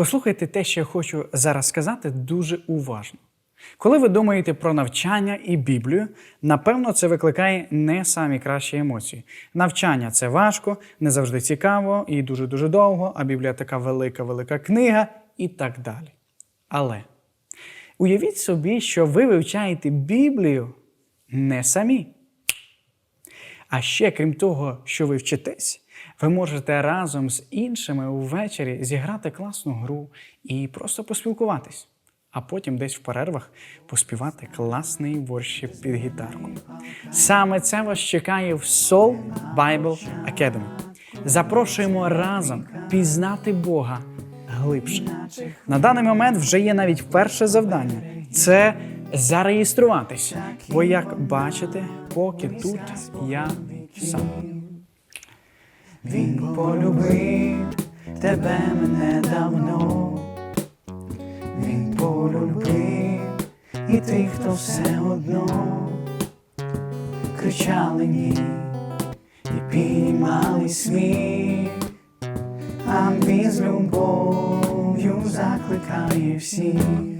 Послухайте те, що я хочу зараз сказати, дуже уважно. Коли ви думаєте про навчання і Біблію, напевно, це викликає не самі кращі емоції. Навчання це важко, не завжди цікаво і дуже-дуже довго, а Біблія така велика, велика книга і так далі. Але уявіть собі, що ви вивчаєте Біблію не самі. А ще, крім того, що ви вчитесь, ви можете разом з іншими увечері зіграти класну гру і просто поспілкуватись, а потім десь в перервах поспівати класний воршіп під гітарку. Саме це вас чекає в Soul Bible Academy. Запрошуємо разом пізнати Бога глибше. На даний момент вже є навіть перше завдання це зареєструватися. Бо, як бачите, поки тут я сам. Він полюбив тебе мене давно, він полюбив і тих, хто все одно. Кричали ні і піднімали сміх, а він з любов'ю закликає всіх.